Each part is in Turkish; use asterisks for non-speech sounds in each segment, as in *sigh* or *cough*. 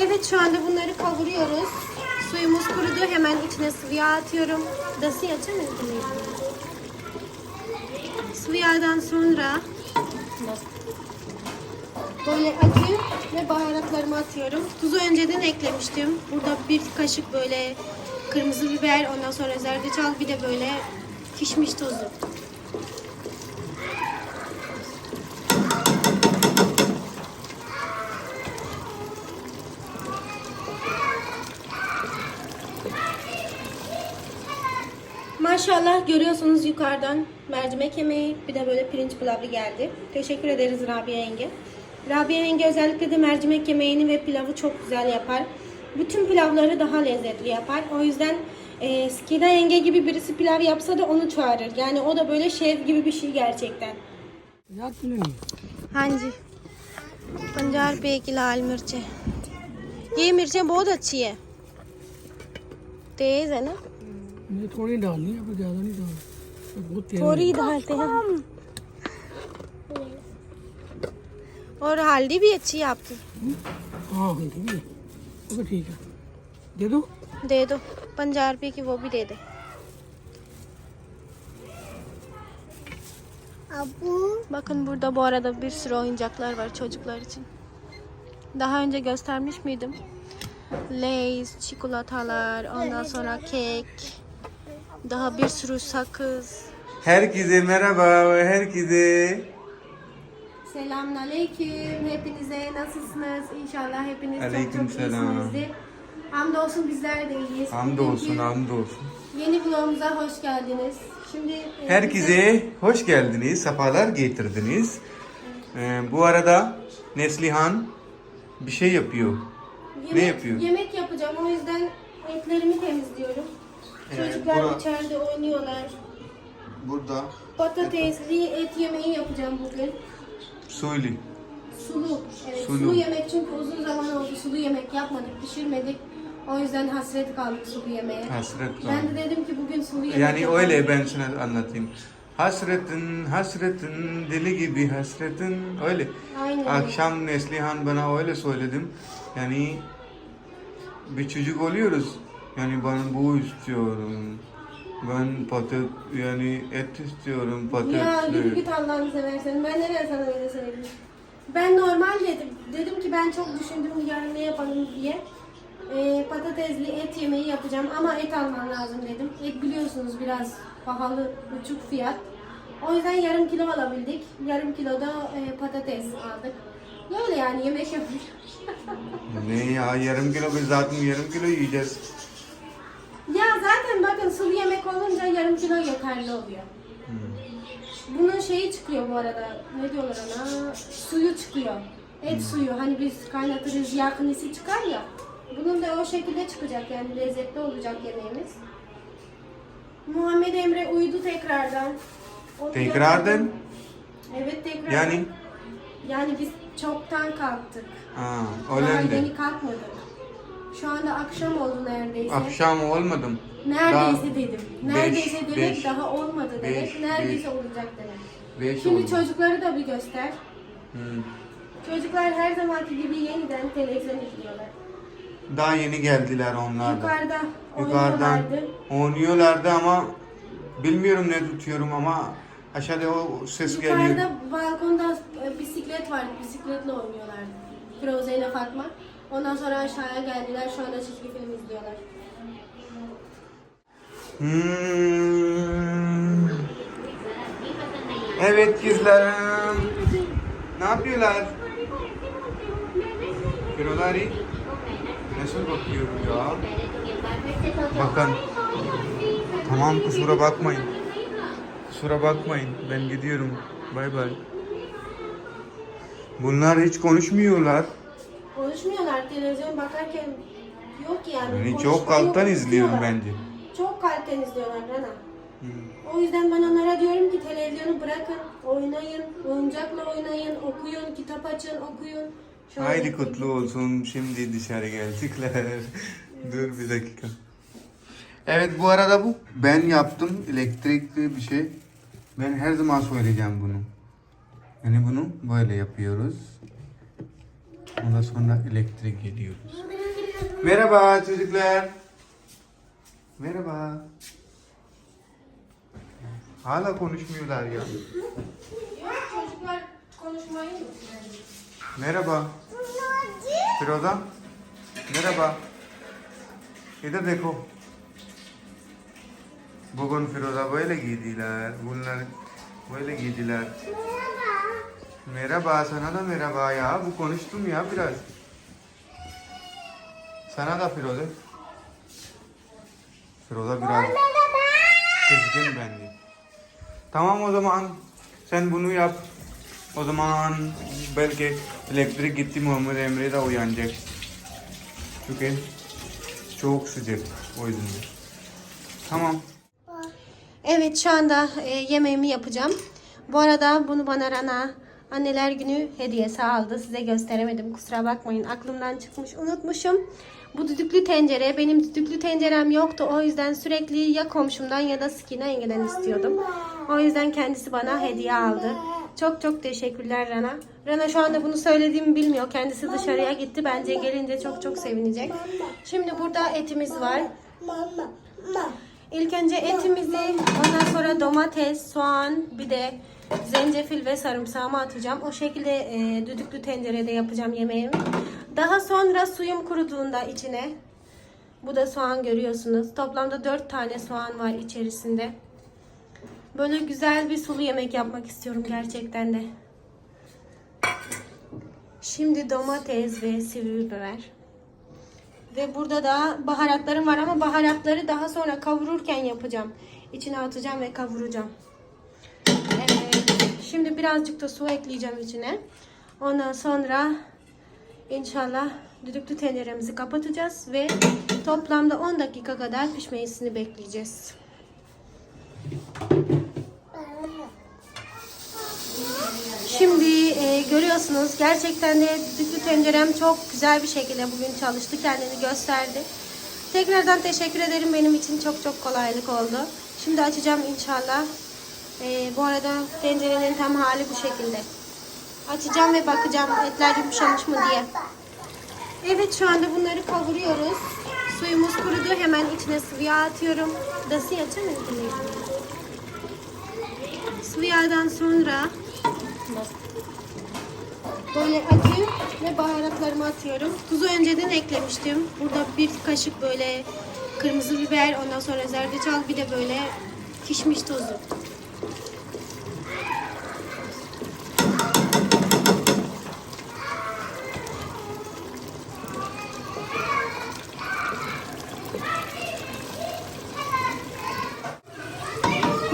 Evet şu anda bunları kavuruyoruz. Suyumuz kurudu. Hemen içine sıvı yağ atıyorum. Dası açamıyorum. Sıvı yağdan sonra böyle acı ve baharatlarımı atıyorum. Tuzu önceden eklemiştim. Burada bir kaşık böyle kırmızı biber, ondan sonra zerdeçal bir de böyle kişmiş tozu. Maşallah görüyorsunuz yukarıdan mercimek yemeği bir de böyle pirinç pilavı geldi. Teşekkür ederiz Rabia yenge. Rabia yenge özellikle de mercimek yemeğini ve pilavı çok güzel yapar. Bütün pilavları daha lezzetli yapar. O yüzden e, Skida yenge gibi birisi pilav yapsa da onu çağırır. Yani o da böyle şef gibi bir şey gerçekten. याद नहीं हाँ जी पंजाह रुपए की लाल मिर्चें ये मिर्चें बहुत अच्छी है तेज है ना मुझे थोड़ी डालनी है पर ज़्यादा नहीं डालनी तो बहुत तेल थोड़ी ही डालते हैं हम और हल्दी भी अच्छी है आपकी है। हाँ हल्दी भी है ओके ठीक है दे दो दे दो पंजाह रुपए की वो भी दे दे Bakın burada bu arada bir sürü oyuncaklar var çocuklar için. Daha önce göstermiş miydim? Lays, çikolatalar, ondan sonra kek, daha bir sürü sakız. Herkese merhaba, herkese. Selamünaleyküm. Hepinize nasılsınız? İnşallah hepiniz çok çok Aleykümselam. iyisinizdir. Hamdolsun bizler de iyiyiz. Hamdolsun, Bugünkü hamdolsun. Yeni vlogumuza hoş geldiniz. Şimdi e, bize- Herkese hoş geldiniz, sefalar getirdiniz. Ee, bu arada Neslihan bir şey yapıyor. yemek, ne yapıyor? Yemek yapacağım. O yüzden etlerimi temizliyorum. Evet, Çocuklar bura- içeride oynuyorlar. Burada Patatesli et yemeği yapacağım bugün. suyli. Sulu. Evet, Sulu. sulu. yemek çünkü uzun zaman oldu sulu yemek yapmadık, pişirmedik. O yüzden hasret kaldık sulu yemeğe. Hasret Ben de dedim ki bugün sulu yemek Yani yapalım. öyle ben sana anlatayım. Hasretin, hasretin, deli gibi hasretin öyle. Aynen. Akşam Neslihan bana öyle söyledim. Yani bir çocuk oluyoruz. Yani ben bu istiyorum. Ben patat yani et istiyorum Ya yürü patatesli. git Allah'ını seversen. Ben neden sana öyle söyledim? Ben normal dedim. Dedim ki ben çok düşündüm yarın ne yapalım diye. Ee, patatesli et yemeği yapacağım ama et almam lazım dedim. Et biliyorsunuz biraz pahalı, uçuk fiyat. O yüzden yarım kilo alabildik. Yarım kilo da e, patates aldık. Böyle yani yemek yapıyoruz. Ne ya yarım kilo biz zaten yarım kilo yiyeceğiz. Ya zaten bakın sulu yemek olunca yarım kilo yeterli oluyor. Bunun şeyi çıkıyor bu arada. Ne diyorlar ona? Suyu çıkıyor. Et suyu. Hani biz kaynatırız yakınisi çıkar ya. Bunun da o şekilde çıkacak yani lezzetli olacak yemeğimiz. Muhammed Emre uyudu tekrardan. Onu Tekrardan? gördüm. Evet tekrardan. Yani Yani biz çoktan kalktık. ha, Daha öyle yeni kalkmadık. Şu anda akşam oldu neredeyse. Akşam olmadım. Neredeyse Daha dedim. beş, Neredeyse demek beş, daha olmadı demek. beş, Neredeyse beş. olacak demek. Beş Şimdi oldu. çocukları da bir göster. Hmm. Çocuklar her zamanki gibi yeniden televizyon izliyorlar. Daha yeni geldiler onlar da. Yukarıda Yukarıdan oynuyorlardı. oynuyorlardı ama bilmiyorum ne tutuyorum ama aşağıda o ses geliyor. Yukarıda balkonda e, bisiklet vardı. Bisikletle oynuyorlardı. Firuze ile Fatma. Ondan sonra aşağıya geldiler. Şu anda çizgi film izliyorlar. Hmm. Evet kızlarım. Ne yapıyorlar? Firolari. Nasıl bakıyorum ya? Bakın. Tamam kusura bakmayın. Kusura bakmayın. Ben gidiyorum. Bay bay. Bunlar hiç konuşmuyorlar. Televizyon bakarken yok yani. Yani çok alttan yok, izliyorum bence. Çok kalpten izliyorlar Rana. Hmm. O yüzden ben onlara diyorum ki televizyonu bırakın, oynayın, oyuncakla oynayın, okuyun, kitap açın, okuyun. Şöyle Haydi kutlu olsun. Şimdi dışarı geldikler. *laughs* Dur bir dakika. Evet bu arada bu ben yaptım elektrikli bir şey. Ben her zaman söyleyeceğim bunu. Yani bunu böyle yapıyoruz. Ondan sonra elektrik gidiyoruz. Merhaba çocuklar. Merhaba. Hala konuşmuyorlar ya. Çocuklar konuşmayı mı? Merhaba. Firoza. Merhaba. İdhar देखो. Bugün Firoza böyle giydiler. Bunlar böyle giydiler. Merhaba. Sana da merhaba ya. Bu konuştum ya biraz. Sana da Firoza. Firoza biraz kızgın bence. Tamam o zaman sen bunu yap. O zaman belki elektrik gitti Muhammed Emre de uyanacak. Çünkü çok sıcak o yüzden. Tamam. Evet şu anda e, yemeğimi yapacağım. Bu arada bunu bana Rana anneler günü hediyesi aldı. Size gösteremedim kusura bakmayın. Aklımdan çıkmış unutmuşum. Bu düdüklü tencere benim düdüklü tencerem yoktu. O yüzden sürekli ya komşumdan ya da Skine yengeden istiyordum. O yüzden kendisi bana hediye aldı. Çok çok teşekkürler Rana. Rana şu anda bunu söylediğimi bilmiyor. Kendisi dışarıya gitti. Bence gelince çok çok sevinecek. Şimdi burada etimiz var. İlk önce etimizi, ondan sonra domates, soğan, bir de zencefil ve sarımsağımı atacağım. O şekilde e, düdüklü tencerede yapacağım yemeğimi. Daha sonra suyum kuruduğunda içine, bu da soğan görüyorsunuz. Toplamda 4 tane soğan var içerisinde. Böyle güzel bir sulu yemek yapmak istiyorum gerçekten de. Şimdi domates ve sivri biber. Ve burada da baharatlarım var ama baharatları daha sonra kavururken yapacağım. İçine atacağım ve kavuracağım. Evet. Şimdi birazcık da su ekleyeceğim içine. Ondan sonra inşallah düdüklü tenceremizi kapatacağız ve toplamda 10 dakika kadar pişmesini bekleyeceğiz. Şimdi e, görüyorsunuz gerçekten de düdüklü tencerem çok güzel bir şekilde bugün çalıştı. Kendini gösterdi. Tekrardan teşekkür ederim. Benim için çok çok kolaylık oldu. Şimdi açacağım inşallah. E, bu arada tencerenin tam hali bu şekilde. Açacağım ve bakacağım etler yumuşamış mı diye. Evet şu anda bunları kavuruyoruz. Suyumuz kurudu. Hemen içine sıvı yağ atıyorum. Dası açamadım. Sıvı yağdan sonra Böyle acı ve baharatlarımı atıyorum. Tuzu önceden eklemiştim. Burada bir kaşık böyle kırmızı biber, ondan sonra zerdeçal, bir de böyle kişmiş tozu.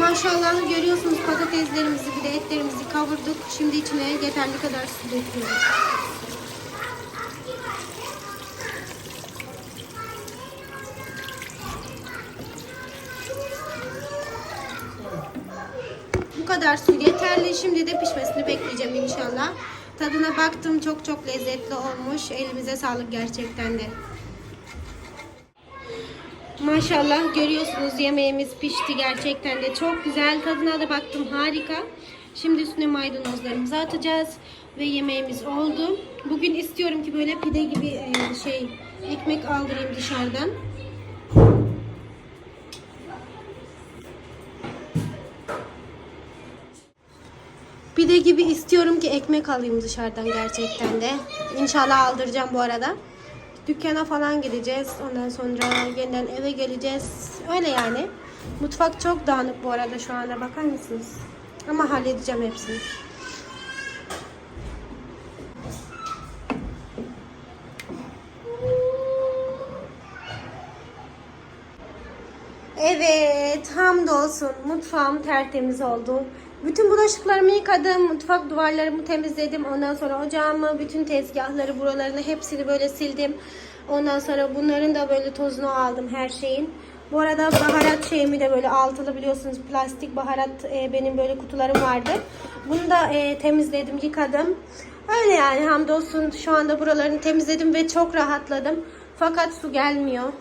Maşallah görüyorsunuz patateslerimizi bir etlerimizi kavurduk. Şimdi içine yeterli kadar su döküyoruz. Bu kadar su yeterli. Şimdi de pişmesini bekleyeceğim inşallah. Tadına baktım çok çok lezzetli olmuş. Elimize sağlık gerçekten de. Maşallah görüyorsunuz yemeğimiz pişti gerçekten de çok güzel. Tadına da baktım harika. Şimdi üstüne maydanozlarımızı atacağız ve yemeğimiz oldu. Bugün istiyorum ki böyle pide gibi e, şey ekmek aldırayım dışarıdan. Pide gibi istiyorum ki ekmek alayım dışarıdan gerçekten de. İnşallah aldıracağım bu arada. Dükkana falan gideceğiz. Ondan sonra yeniden eve geleceğiz. Öyle yani. Mutfak çok dağınık bu arada şu anda. Bakar mısınız? Ama halledeceğim hepsini. Evet, hamdolsun. Mutfağım tertemiz oldu. Bütün bulaşıklarımı yıkadım, mutfak duvarlarımı temizledim. Ondan sonra ocağımı, bütün tezgahları, buralarını hepsini böyle sildim. Ondan sonra bunların da böyle tozunu aldım her şeyin. Bu arada baharat şeyimi de böyle altılı biliyorsunuz plastik baharat e, benim böyle kutularım vardı. Bunu da e, temizledim, yıkadım. Öyle yani hamdolsun şu anda buralarını temizledim ve çok rahatladım. Fakat su gelmiyor.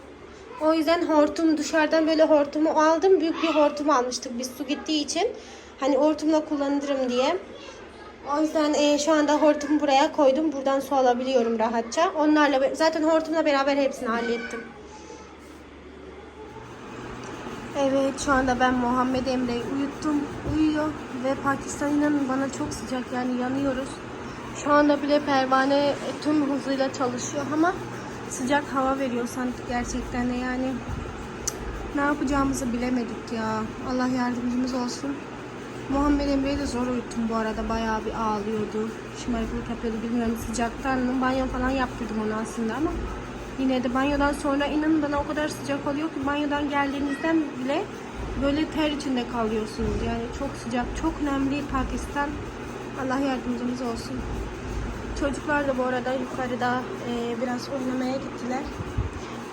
O yüzden hortum dışarıdan böyle hortumu aldım. Büyük bir hortum almıştık biz su gittiği için. Hani hortumla kullanırım diye. O yüzden e, şu anda hortumu buraya koydum. Buradan su alabiliyorum rahatça. Onlarla zaten hortumla beraber hepsini hallettim. Evet şu anda ben Muhammed Emre'yi uyuttum. Uyuyor ve Pakistan inanın bana çok sıcak yani yanıyoruz. Şu anda bile pervane tüm hızıyla çalışıyor ama sıcak hava veriyor sanki gerçekten de yani ne yapacağımızı bilemedik ya. Allah yardımcımız olsun. Muhammed Emre'yi de zor uyuttum bu arada. Bayağı bir ağlıyordu. Şımarıklık yapıyordu. Bilmiyorum sıcaktan mı? Banyo falan yaptırdım onu aslında ama yine de banyodan sonra inanın bana o kadar sıcak oluyor ki banyodan geldiğinizden bile böyle ter içinde kalıyorsunuz. Yani çok sıcak, çok nemli Pakistan. Allah yardımcımız olsun. Çocuklar da bu arada yukarıda e, biraz oynamaya gittiler.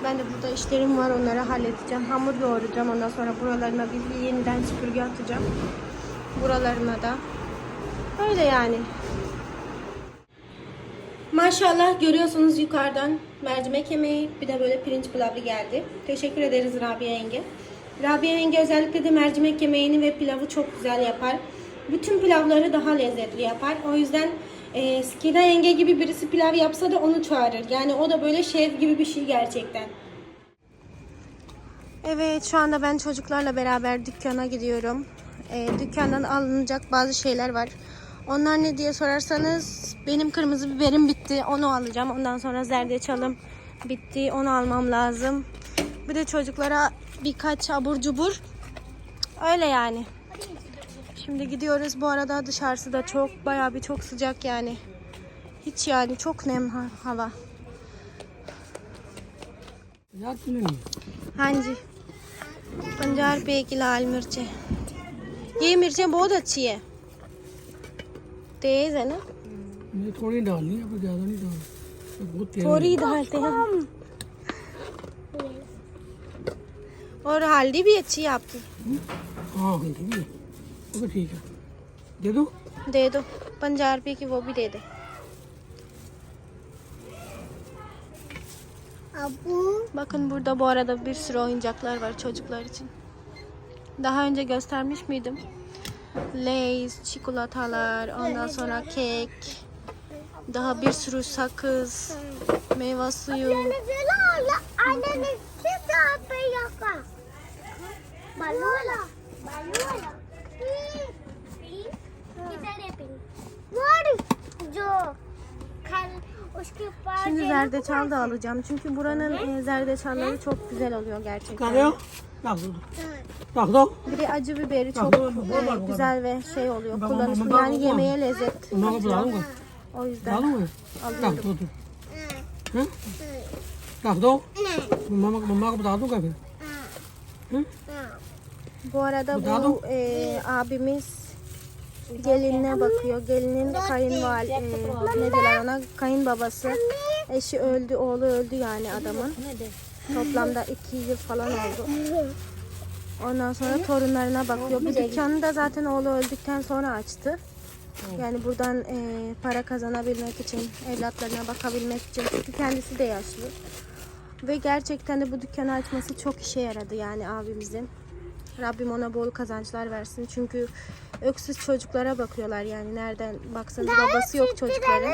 Ben de burada işlerim var onları halledeceğim. Hamur yoğuracağım ondan sonra buralarına bir yeniden süpürge atacağım. Buralarına da. Öyle yani. Maşallah görüyorsunuz yukarıdan mercimek yemeği bir de böyle pirinç pilavı geldi. Teşekkür ederiz Rabia yenge. Rabia yenge özellikle de mercimek yemeğini ve pilavı çok güzel yapar. Bütün pilavları daha lezzetli yapar. O yüzden e, Skida yenge gibi birisi pilav yapsa da onu çağırır. Yani o da böyle şef gibi bir şey gerçekten. Evet şu anda ben çocuklarla beraber dükkana gidiyorum e, dükkandan alınacak bazı şeyler var. Onlar ne diye sorarsanız benim kırmızı biberim bitti. Onu alacağım. Ondan sonra zerdeçalım bitti. Onu almam lazım. Bir de çocuklara birkaç abur cubur. Öyle yani. Şimdi gidiyoruz. Bu arada dışarısı da çok bayağı bir çok sıcak yani. Hiç yani çok nem ha hava. Hangi? Pancar beygil almirce. ये मिर्चें बहुत अच्छी है। तेज है ना? मुझे थोड़ी डालनी है पर ज़्यादा नहीं डालनी। तो बहुत तेज थोड़ी डालते हैं। हम और हल्दी भी अच्छी है आपकी। है। हाँ हल्दी भी है। वो भी ठीक है। दे दो। दे दो। पंजाह रुपए की वो भी दे दे। Bakın burada bu arada bir sürü oyuncaklar var çocuklar için. Daha önce göstermiş miydim? Lays, çikolatalar, ondan sonra kek, daha bir sürü sakız, meyve suyu. Şimdi zerdeçal da alacağım. Çünkü buranın e, zerdeçalları çok güzel oluyor gerçekten. Bak da. Bir de acı biberi çok e, güzel ve şey oluyor kullanışlı. Yani yemeğe lezzet katıyor. O yüzden Bak alıyorum. dur dur. Hı? Bak da. Mama mama bu daha dur gibi. Hı? Bu arada bu e, abimiz gelinine bakıyor. Gelinin kayınval e, ne diyorlar ona kayınbabası. Eşi öldü, oğlu öldü yani adamın. Toplamda iki yıl falan oldu. Ondan sonra torunlarına bakıyor. Bu dükkanı da zaten oğlu öldükten sonra açtı. Yani buradan e, para kazanabilmek için, evlatlarına bakabilmek için. Çünkü kendisi de yaşlı. Ve gerçekten de bu dükkanı açması çok işe yaradı yani abimizin. Rabbim ona bol kazançlar versin. Çünkü öksüz çocuklara bakıyorlar yani nereden baksanız babası yok çocukların.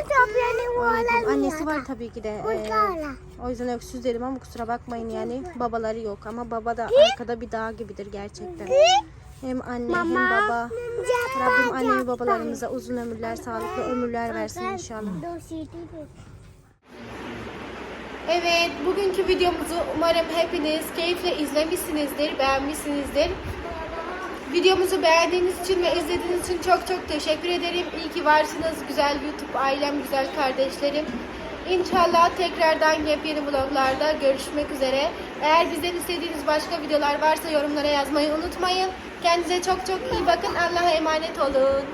Annesi var tabii ki de. Ee, o yüzden öksüz dedim ama kusura bakmayın yani babaları yok ama baba da arkada bir dağ gibidir gerçekten. Hem anne hem baba. Rabbim anne ve babalarımıza uzun ömürler, sağlıklı ömürler versin inşallah. Evet, bugünkü videomuzu umarım hepiniz keyifle izlemişsinizdir, beğenmişsinizdir. Videomuzu beğendiğiniz için ve izlediğiniz için çok çok teşekkür ederim. İyi ki varsınız güzel YouTube ailem, güzel kardeşlerim. İnşallah tekrardan yepyeni vloglarda görüşmek üzere. Eğer bizden istediğiniz başka videolar varsa yorumlara yazmayı unutmayın. Kendinize çok çok iyi bakın. Allah'a emanet olun.